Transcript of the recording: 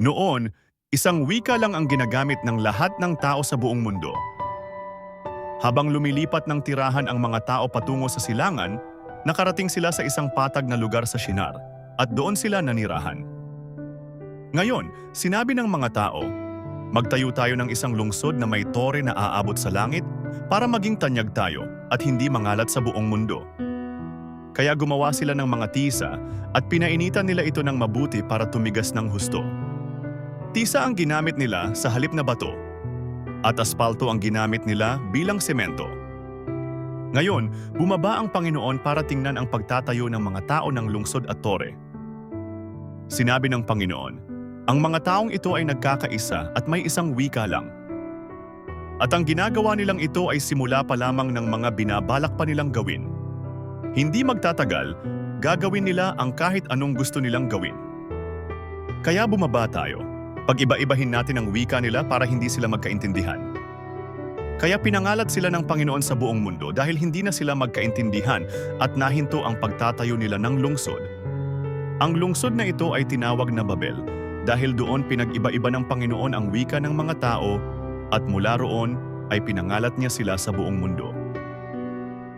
Noon, isang wika lang ang ginagamit ng lahat ng tao sa buong mundo. Habang lumilipat ng tirahan ang mga tao patungo sa silangan, nakarating sila sa isang patag na lugar sa Shinar at doon sila nanirahan. Ngayon, sinabi ng mga tao, magtayo tayo ng isang lungsod na may tore na aabot sa langit para maging tanyag tayo at hindi mangalat sa buong mundo. Kaya gumawa sila ng mga tisa at pinainitan nila ito ng mabuti para tumigas ng husto. Tisa ang ginamit nila sa halip na bato at aspalto ang ginamit nila bilang semento. Ngayon, bumaba ang Panginoon para tingnan ang pagtatayo ng mga tao ng lungsod at tore. Sinabi ng Panginoon, ang mga taong ito ay nagkakaisa at may isang wika lang. At ang ginagawa nilang ito ay simula pa lamang ng mga binabalak pa nilang gawin. Hindi magtatagal, gagawin nila ang kahit anong gusto nilang gawin. Kaya bumaba tayo. Pag-iba-ibahin natin ang wika nila para hindi sila magkaintindihan. Kaya pinangalat sila ng Panginoon sa buong mundo dahil hindi na sila magkaintindihan at nahinto ang pagtatayo nila ng lungsod. Ang lungsod na ito ay tinawag na Babel dahil doon pinag-iba-iba ng Panginoon ang wika ng mga tao at mula roon ay pinangalat niya sila sa buong mundo.